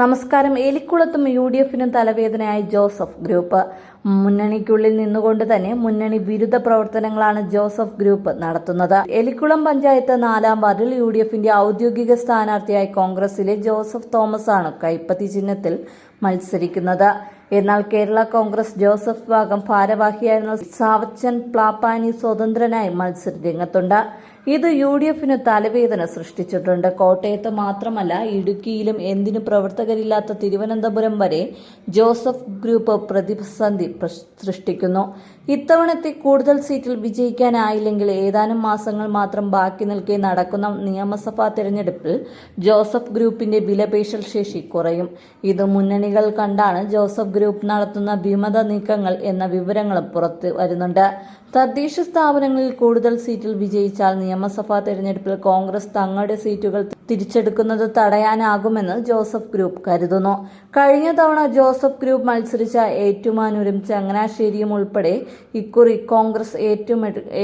നമസ്കാരം. എലിക്കുളത്തും U D എഫിനും തലവേദനയായി Joseph group. മുന്നണിക്കുള്ളിൽ നിന്നുകൊണ്ട് തന്നെ മുന്നണി വിരുദ്ധ പ്രവർത്തനങ്ങളാണ് ജോസഫ് ഗ്രൂപ്പ് നടത്തുന്നത്. എലിക്കുളം പഞ്ചായത്ത് നാലാം വാർഡിൽ യു ഡി എഫിന്റെ ഔദ്യോഗിക സ്ഥാനാർത്ഥിയായി കോൺഗ്രസിലെ ജോസഫ് തോമസ് ആണ് കൈപ്പത്തി ചിഹ്നത്തിൽ മത്സരിക്കുന്നത്. എന്നാൽ കേരള കോൺഗ്രസ് ജോസഫ് ഭാഗം ഭാരവാഹിയായിരുന്ന സാവച്ചൻ പ്ലാപ്പാനി സ്വതന്ത്രനായി മത്സര രംഗത്തുണ്ട്. ഇത് യു ഡി എഫിന് തലവേദന സൃഷ്ടിച്ചിട്ടുണ്ട്. കോട്ടയത്ത് മാത്രമല്ല ഇടുക്കിയിലും എന്തിനു പ്രവർത്തകരില്ലാത്ത തിരുവനന്തപുരം വരെ ജോസഫ് ഗ്രൂപ്പ് പ്രതിസന്ധി സൃഷ്ടിക്കുന്നു. ഇത്തവണത്തെ കൂടുതൽ സീറ്റിൽ വിജയിക്കാനായില്ലെങ്കിൽ ഏതാനും മാസങ്ങൾ മാത്രം ബാക്കി നിൽക്കെ നടക്കുന്ന നിയമസഭാ തെരഞ്ഞെടുപ്പിൽ ജോസഫ് ഗ്രൂപ്പിന്റെ വിലപേശൽ ശേഷി കുറയും. ഇത് മുന്നണികൾ കണ്ടാണ് ജോസഫ് ഗ്രൂപ്പ് നടത്തുന്ന വിമത നീക്കങ്ങൾ എന്ന വിവരങ്ങളും പുറത്തു വരുന്നുണ്ട്. തദ്ദേശ സ്ഥാപനങ്ങളിൽ കൂടുതൽ സീറ്റിൽ വിജയിച്ചാൽ നിയമസഭാ തെരഞ്ഞെടുപ്പിൽ കോൺഗ്രസ് തങ്ങളുടെ സീറ്റുകൾ തിരിച്ചെടുക്കുന്നത് തടയാനാകുമെന്ന് ജോസഫ് ഗ്രൂപ്പ് കരുതുന്നു. കഴിഞ്ഞ തവണ ജോസഫ് ഗ്രൂപ്പ് മത്സരിച്ച ഏറ്റുമാനൂരും ചങ്ങനാശ്ശേരിയും ഉൾപ്പെടെ ഇക്കുറി കോൺഗ്രസ്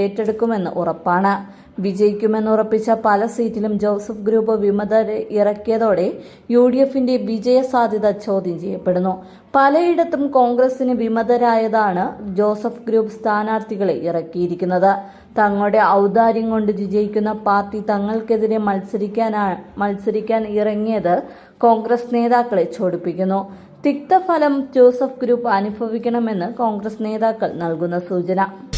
ഏറ്റെടുക്കുമെന്ന് ഉറപ്പാണ്. വിജയിക്കുമെന്ന് ഉറപ്പിച്ച പല സീറ്റിലും ജോസഫ് ഗ്രൂപ്പ് വിമതരെ ഇറക്കിയതോടെ യു ഡി എഫിന്റെ വിജയ സാധ്യത ചോദ്യം ചെയ്യപ്പെടുന്നു. പലയിടത്തും കോൺഗ്രസിന് വിമതരായതാണ് ജോസഫ് ഗ്രൂപ്പ് സ്ഥാനാർത്ഥികളെ ഇറക്കിയിരിക്കുന്നത്. തങ്ങളുടെ ഔദാര്യം കൊണ്ട് വിജയിക്കുന്ന പാർട്ടി തങ്ങൾക്കെതിരെ മത്സരിക്കാനാണ് മത്സരിക്കാൻ ഇറങ്ങിയത് കോൺഗ്രസ് നേതാക്കളെ ചോടിപ്പിക്കുന്നു. തിക്തഫലം ജോസഫ് ഗ്രൂപ്പ് അനുഭവിക്കണമെന്ന് കോൺഗ്രസ് നേതാക്കൾ നൽകുന്ന സൂചന.